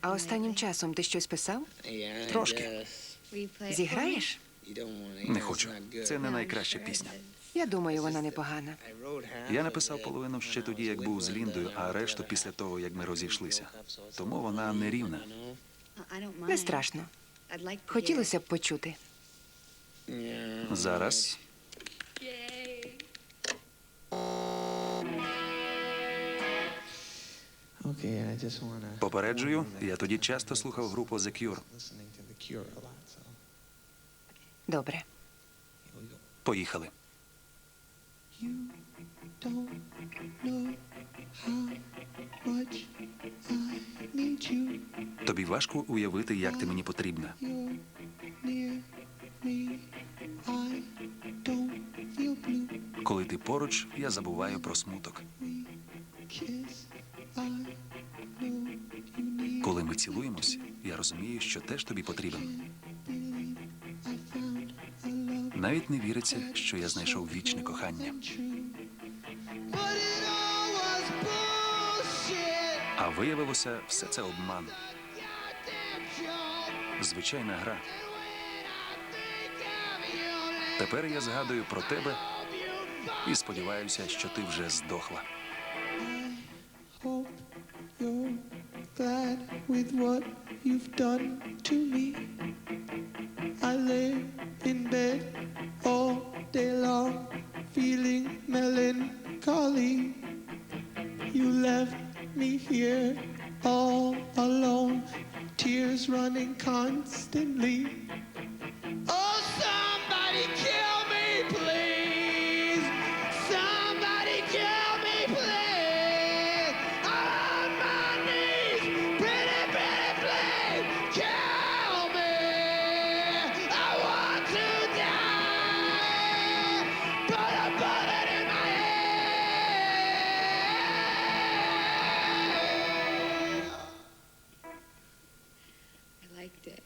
А останнім часом ти щось писав? Трошки. Зіграєш? Не хочу. Це не найкраща пісня. Я думаю, вона непогана. Я написав половину ще тоді, як був з Ліндою, а решту після того, як ми розійшлися. Тому вона нерівна. Не страшно. Хотілося б почути. Зараз попереджую, я тоді часто слухав групу The Cure. Добре. Поїхали. Тобі важко уявити, як ти мені потрібна. Коли ти поруч, я забуваю про смуток. Коли ми цілуємось, я розумію, що теж тобі потрібен. Навіть не віриться, що я знайшов вічне кохання. А виявилося, все це обман. Звичайна гра. Тепер я згадую про тебе і сподіваюся, що ти вже здохла. Glad with what you've done to me. I lay in bed all day long, feeling melancholy. You left me here all alone, tears running constantly.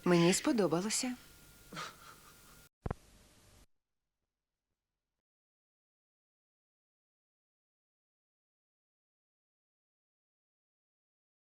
Мені сподобалося.